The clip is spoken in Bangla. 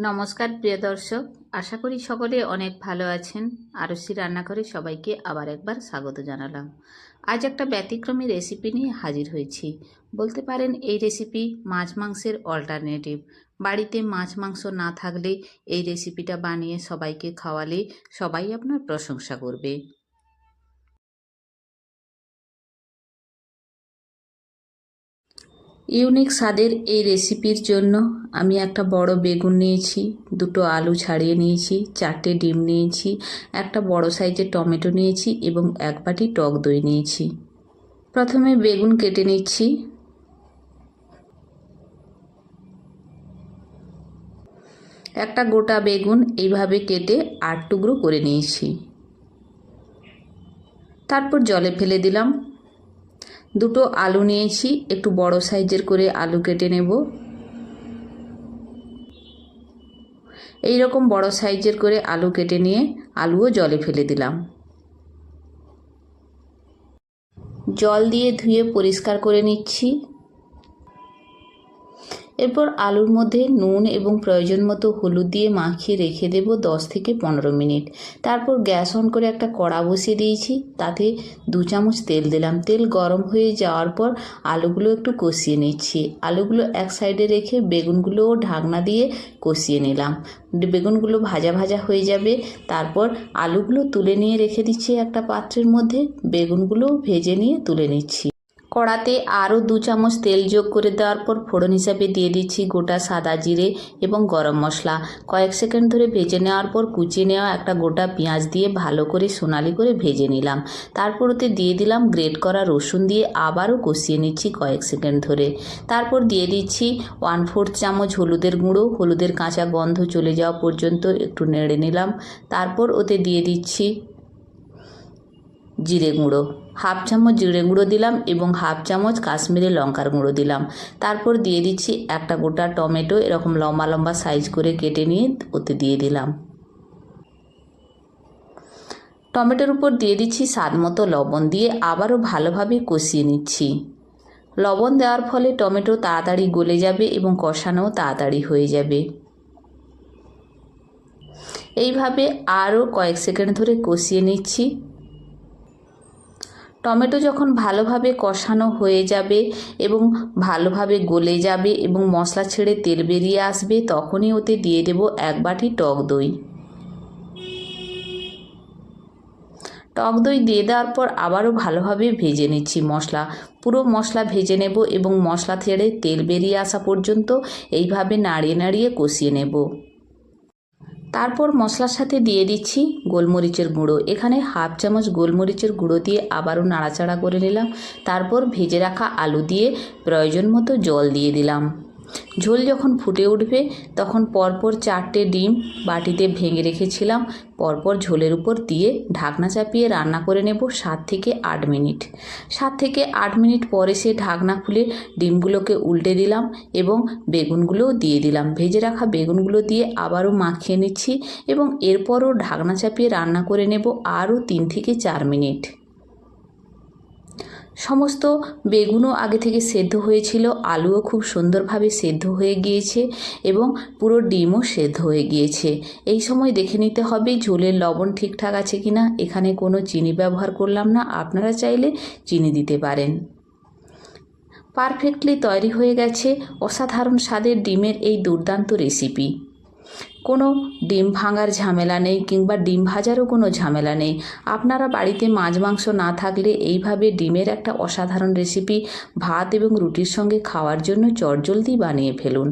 নমস্কার, প্রিয় দর্শক। আশা করি সকলে অনেক ভালো আছেন। আরসি রান্নাঘরে সবাইকে আবার একবার স্বাগত জানালাম। আজ একটা ব্যতিক্রমী রেসিপি নিয়ে হাজির হয়েছি। বলতে পারেন, এই রেসিপি মাছ মাংসের অল্টারনেটিভ। বাড়িতে মাছ মাংস না থাকলে এই রেসিপিটা বানিয়ে সবাইকে খাওয়ালে সবাই আপনার প্রশংসা করবে। ইউনিক স্বাদের এই রেসিপির জন্য আমি একটা বড় বেগুন নিয়েছি, দুটো আলু ছাড়িয়ে নিয়েছি, চারটে ডিম নিয়েছি, একটা বড় সাইজের টমেটো নিয়েছি এবং এক বাটি টক দই নিয়েছি। প্রথমে বেগুন কেটে নিচ্ছি। একটা গোটা বেগুন এইভাবে কেটে আট টুকরো করে নিয়েছি। তারপর জলে ফেলে দিলাম। দুটো আলু নিয়েছি, একটু বড় সাইজের করে আলু কেটে নেব। এই রকম বড় সাইজের করে আলু কেটে নিয়ে আলুও জলে ফেলে দিলাম। জল দিয়ে ধুয়ে পরিষ্কার করে নিচ্ছি। এরপর আলুর মধ্যে নুন এবং প্রয়োজন মতো হলুদ দিয়ে মাখিয়ে রেখে দেব দশ থেকে পনেরো মিনিট। তারপর গ্যাস অন করে একটা কড়া বসিয়ে দিয়েছি। তাতে দু চামচ তেল দিলাম। তেল গরম হয়ে যাওয়ার পর আলুগুলো একটু কষিয়ে নিচ্ছি। আলুগুলো এক সাইডে রেখে বেগুনগুলোও ঢাকনা দিয়ে কষিয়ে নিলাম। বেগুনগুলো ভাজা ভাজা হয়ে যাবে। তারপর আলুগুলো তুলে নিয়ে রেখে দিচ্ছি একটা পাত্রের মধ্যে। বেগুনগুলোও ভেজে নিয়ে তুলে নিচ্ছি। কড়াতে আরও দু চামচ তেল যোগ করে দেওয়ার পর ফোড়ন হিসাবে দিয়ে দিচ্ছি গোটা সাদা জিরে এবং গরম মশলা। কয়েক সেকেন্ড ধরে ভেজে নেওয়ার পর কুচিয়ে নেওয়া একটা গোটা পেঁয়াজ দিয়ে ভালো করে সোনালি করে ভেজে নিলাম। তারপর ওতে দিয়ে দিলাম গ্রেট করা রসুন দিয়ে আবারও কষিয়ে নিচ্ছি কয়েক সেকেন্ড ধরে। তারপর দিয়ে দিচ্ছি ওয়ান ফোর্থ চামচ হলুদের গুঁড়ো। হলুদের কাঁচা গন্ধ চলে যাওয়া পর্যন্ত একটু নেড়ে নিলাম। তারপর ওতে দিয়ে দিচ্ছি জিরে গুঁড়ো। হাফ চামচ জিরে গুঁড়ো দিলাম এবং হাফ চামচ কাশ্মীরি লঙ্কার গুঁড়ো দিলাম। তারপর দিয়ে দিচ্ছি একটা গোটা টমেটো, এরকম লম্বা লম্বা সাইজ করে কেটে নিয়ে ওতে দিয়ে দিলাম। টমেটোর উপর দিয়ে দিচ্ছি স্বাদ মতো লবণ দিয়ে আবারও ভালোভাবে কষিয়ে নিচ্ছি। লবণ দেওয়ার ফলে টমেটো তাড়াতাড়ি গলে যাবে এবং কষানোও তাড়াতাড়ি হয়ে যাবে। এইভাবে আরও কয়েক সেকেন্ড ধরে কষিয়ে নিচ্ছি। টমেটো যখন ভালোভাবে কষানো হয়ে যাবে এবং ভালোভাবে গলে যাবে এবং মশলা ছেড়ে তেল বেরিয়ে আসবে, তখনই ওতে দিয়ে দেব এক বাটি টক দই। টক দই দিয়ে দেওয়ার পর আবারও ভালোভাবে ভেজে নিচ্ছি মশলা। পুরো মশলা ভেজে নেব এবং মশলা ছেড়ে তেল বেরিয়ে আসা পর্যন্ত এইভাবে নাড়িয়ে নাড়িয়ে কষিয়ে নেব। তারপর মশলার সাথে দিয়ে দিচ্ছি গোলমরিচের গুঁড়ো। এখানে হাফ চামচ গোলমরিচের গুঁড়ো দিয়ে আবারও নাড়াচাড়া করে নিলাম। তারপর ভেজে রাখা আলু দিয়ে প্রয়োজন মতো জল দিয়ে দিলাম। ঝোল যখন ফুটে উঠবে, তখন পরপর চারটে ডিম বাটিতে ভেঙে রেখেছিলাম। পরপর ঝোলের উপর দিয়ে ঢাকনা চাপিয়ে রান্না করে নেব সাত থেকে আট মিনিট। সাত থেকে আট মিনিট পরে সে ঢাকনা খুলে ডিমগুলোকে উল্টে দিলাম এবং বেগুনগুলোও দিয়ে দিলাম। ভেজে রাখা বেগুনগুলো দিয়ে আবারও মাখিয়ে নিচ্ছি এবং এরপরও ঢাকনা চাপিয়ে রান্না করে নেব আরও তিন থেকে চার মিনিট। সমস্ত বেগুনও আগে থেকে সেদ্ধ হয়েছিল, আলুও খুব সুন্দরভাবে সেদ্ধ হয়ে গিয়েছে এবং পুরো ডিমও সেদ্ধ হয়ে গিয়েছে। এই সময় দেখে নিতে হবে ঝোলের লবণ ঠিকঠাক আছে কি না এখানে কোনো চিনি ব্যবহার করলাম না, আপনারা চাইলে চিনি দিতে পারেন। পারফেক্টলি তৈরি হয়ে গেছে অসাধারণ স্বাদের ডিমের এই দুর্দান্ত রেসিপি। কোনো ডিম ভাঙার ঝামেলা নেই কিংবা ডিম ভাজারও কোনো ঝামেলা নেই। আপনারা বাড়িতে মাছ, মাংস না থাকলে এইভাবে ডিমের একটা অসাধারণ রেসিপি ভাত এবং রুটির সঙ্গে খাওয়ার জন্য চটজলদি বানিয়ে ফেলুন।